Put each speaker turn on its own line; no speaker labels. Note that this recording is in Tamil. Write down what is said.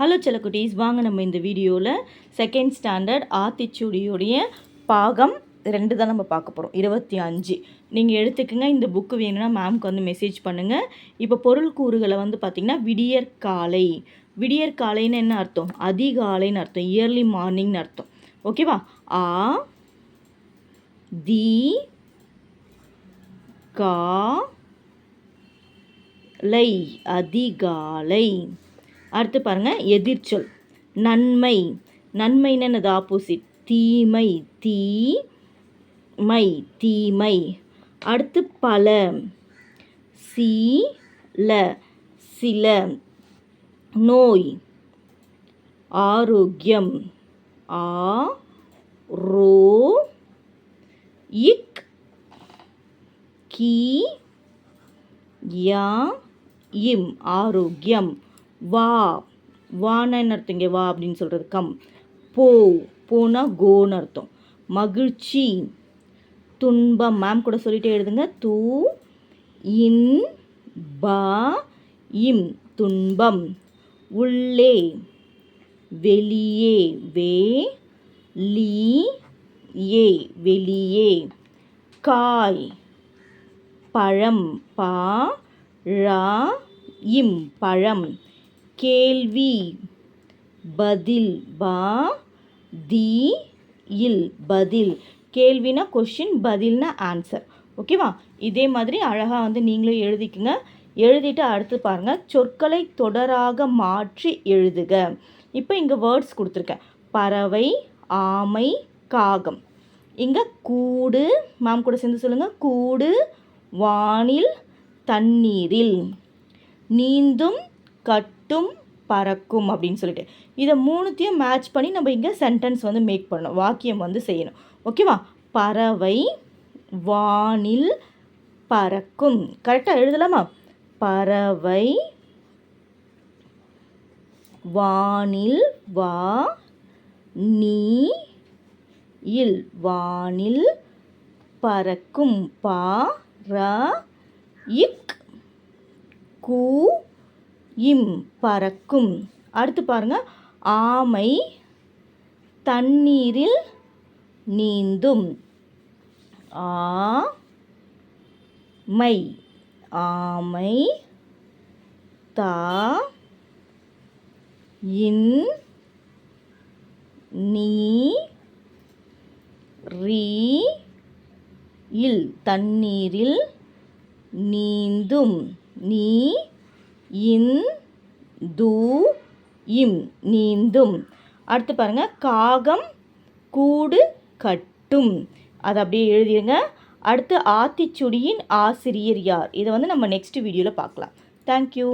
ஹலோ செல்லக்குட்டீஸ். வாங்க நம்ம இந்த வீடியோவில் செகண்ட் ஸ்டாண்டர்ட் ஆத்திச்சூடியோடைய பாகம் ரெண்டு தான் நம்ம பார்க்க போகிறோம் இருபத்தி அஞ்சு. நீங்கள் எடுத்துக்கங்க. இந்த புக்கு வேணும்னா மேம்க்கு வந்து மெசேஜ் பண்ணுங்கள் இப்போ பொருள் கூறுகளை வந்து பார்த்திங்கன்னா விடியற் காலை. விடியற் காலைன்னு என்ன அர்த்தம்? அதிகாலைன்னு அர்த்தம். இயர்லி மார்னிங்னு அர்த்தம். ஓகேவா ஆ தி கா லை. அதிகாலை. அடுத்து பாருங்கள் எதிர்ச்சொல். நன்மை. நன்மைன்னு என்னது ஆப்போசிட் தீமை. தீ மை தீமை. அடுத்து பல. சீ ல சில. நோய். ஆரோக்கியம். ஆ ரோ இக் கீ யா இம் ஆரோக்கியம். வா. வான அர்த்தம் இங்கே வா அப்படின்னு சொல்கிறது கம். போ. போனா கோன்னு அர்த்தம். மகிழ்ச்சி. துன்பம். மேம் கூட சொல்லிட்டே எழுதுங்க. தூ இன் பா இம். துன்பம். உள்ளே. வெளியே. வே லீ ஏ. வெளியே. காய். பழம். பா ரா இம். பழம். கேள்வி. பதில் பா தி இல். பதில். கேள்வினா கொஷின் பதில்னா ஆன்சர் ஓகேவா இதே மாதிரி அழகாக வந்து நீங்களும் எழுதிக்குங்க. எழுதிட்டு அடுத்து பாருங்கள் சொற்களை தொடராக மாற்றி எழுதுக. இப்போ இங்கே வேர்ட்ஸ் கொடுத்துருக்கேன். பறவை ஆமை காகம். இங்கே கூடு மேம் கூட சேர்ந்து சொல்லுங்கள் கூடு வானில் தண்ணீரில். நீந்தும் கட்டும் பறக்கும் அப்படின்னு சொல்லிட்டு. இதை மூணுத்தையும் மேட்ச் பண்ணி நம்ம இங்கே சென்டென்ஸ் வந்து மேக் பண்ணணும். வாக்கியம் வந்து செய்யணும். ஓகேவா பறவை வானில் பறக்கும். கரெக்டாக எழுதலாமா? பறவை வானில் வா நீ இல். வானில் பறக்கும். பா ர இக் கூ இம் பறக்கும். அடுத்து பாருங்கள் ஆமை தண்ணீரில் நீந்தும். ஆ மை. ஆமை தா இன் நீ ரீ இல் தண்ணீரில் நீந்தும். நீ இன் தூ இம் நீந்தும். அடுத்து பாருங்கள் காகம் கூடு கட்டும். அதை அப்படியே எழுதிடுங்க அடுத்து ஆத்திச்சுடியின் ஆசிரியர் யார்? இதை வந்து நம்ம நெக்ஸ்ட் வீடியோவில் பார்க்கலாம். தேங்க்யூ